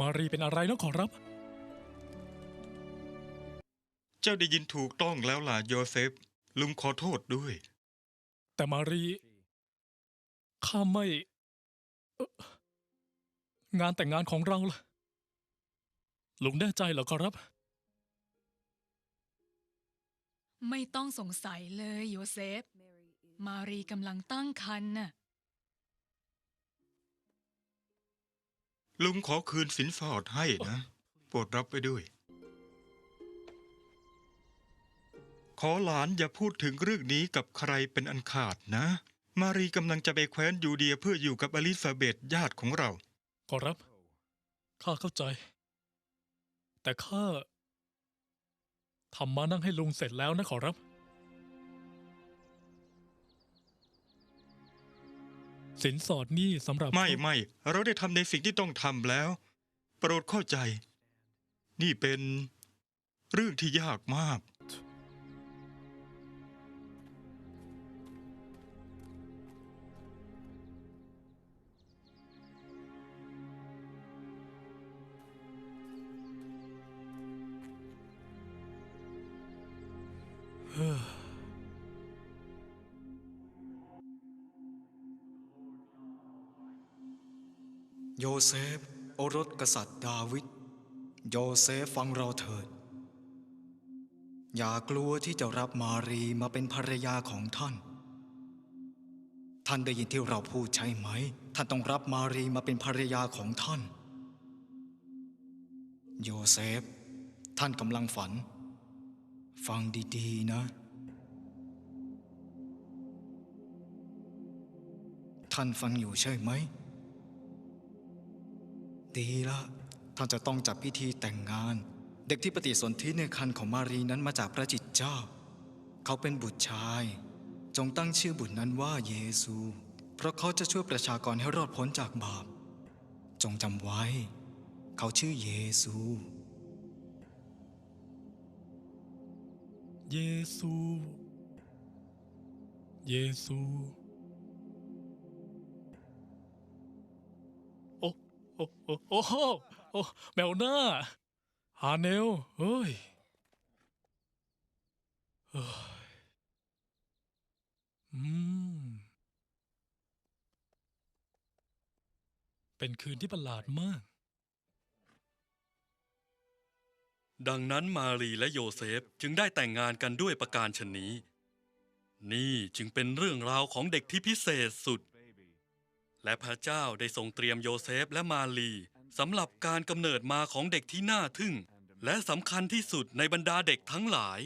มารีเป็นอะไรนะขอรับ เจ้าได้ยินถูกต้องแล้วล่ะโยเซฟ ลุงขอโทษด้วย แต่มารีข้าไม่เอ่องานแต่งงานของเราล่ะ ลุงแน่ใจเหรอขอรับ ไม่ต้องสงสัยเลยโยเซฟ มารีกำลังตั้งครรภ์น่ะ ลุงขอคืนสินสอดให้นะ โปรดรับไปด้วย ขอหลานอย่าพูดถึงเรื่องนี้กับใครเป็นอันขาดนะ มารีกำลังจะไปแคว้นยูเดียเพื่ออยู่กับอลิซาเบธญาติของเรา ขอรับ ข้าเข้าใจ แต่ข้าทำมานั่งให้ลุงเสร็จแล้วนะขอรับ สินสอดนี่สำหรับไม่ไม่เราได้ทำในสิ่งที่ต้องทำแล้ว โปรดเข้าใจ นี่เป็นเรื่องที่ยากมาก โยเซฟ โอรสกษัตริย์ดาวิด โยเซฟฟังเราเถิด อย่ากลัวที่จะรับมารีมาเป็นภรรยาของท่าน ท่านได้ยินที่เราพูดใช่ไหม ท่านต้องรับมารีมาเป็นภรรยาของท่าน โยเซฟ ท่านกำลังฝัน ฟังดีๆนะท่านฟังอยู่ใช่ไหม ดีละ ท่านจะต้องจัดพิธีแต่งงาน เด็กที่ปฏิสนธิในคันของมารีนั้นมาจากพระจิตเจ้า เขาเป็นบุตรชาย จงตั้งชื่อบุตรนั้นว่าเยซู เพราะเขาจะช่วยประชากรให้รอดพ้นจากบาป จงจำไว้ เขาชื่อเยซู เยซู เยซู โอ้โอ้โอ้โหโอ้แมวหน้าฮาเนลเฮ้ยเฮ้ยอืมเป็นคืนที่ประหลาดมาก ดังนั้นมารีและโยเซฟจึงได้แต่งงานกันด้วยประการชนนี้ นี่จึงเป็นเรื่องราวของเด็กที่พิเศษสุด และพระเจ้าได้ทรงเตรียมโยเซฟและมารีสำหรับการกำเนิดมาของเด็กที่น่าทึ่ง และสำคัญที่สุดในบรรดาเด็กทั้งหลาย